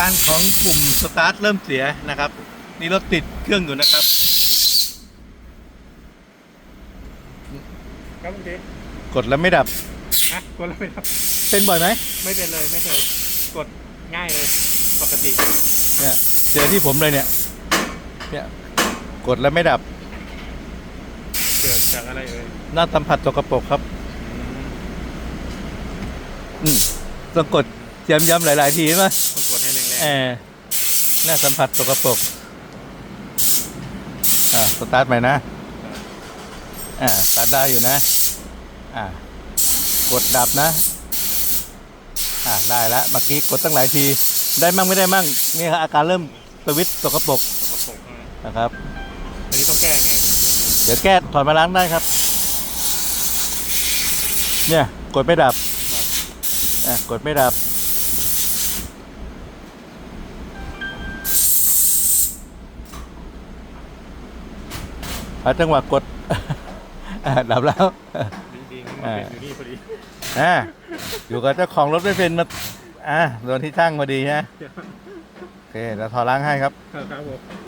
การของปุ่มสตาร์ทเริ่มเสียนะครับ นี่รถติดเครื่องอยู่นะครับ ครับโอเคกดแล้วไม่ดับนะกดแล้วไม่ครับเป็นบ่อยไหมไม่เป็นเลยไม่เคยกดง่ายเลยปกติเนี่ยเจอที่ผมเลยเนี่ยเนี่ยกดแล้วไม่ดับเกิดจากอะไรเอ่ยหน้าสัมผัสสกปรกครับ อืมต้องกดย้ำๆหลาย ๆ ทีใช่ไหม ต้องกดให้แรงแอร์หน้าสัมผัสสกปรกอ่าสตาร์ทใหม่นะอ่าสตาร์ทได้อยู่นะอ่ากดดับนะอ่าได้แล้วเมื่อกี้กดตั้งหลายทีได้มั่งไม่ได้มั่งนี่ครับอาการเริ่มสวิตช์สกปรกๆสกปรกนะนะครับ อันนี้ต้องแก้ไงเดี๋ยวแก้ถอดมาล้างได้ครับ เนี่ยกดไม่ดับอะกดไม่ดับ หาจังหวะกด อะดับแล้วดีๆมันเป็นอยู่นี่พอดีอะอยู่กับเจ้าของรถไม่เป็นมาอะโดนที่ช่างพอดีฮะโอเคเดี๋ยวถอดล้างให้ครับ ครับผม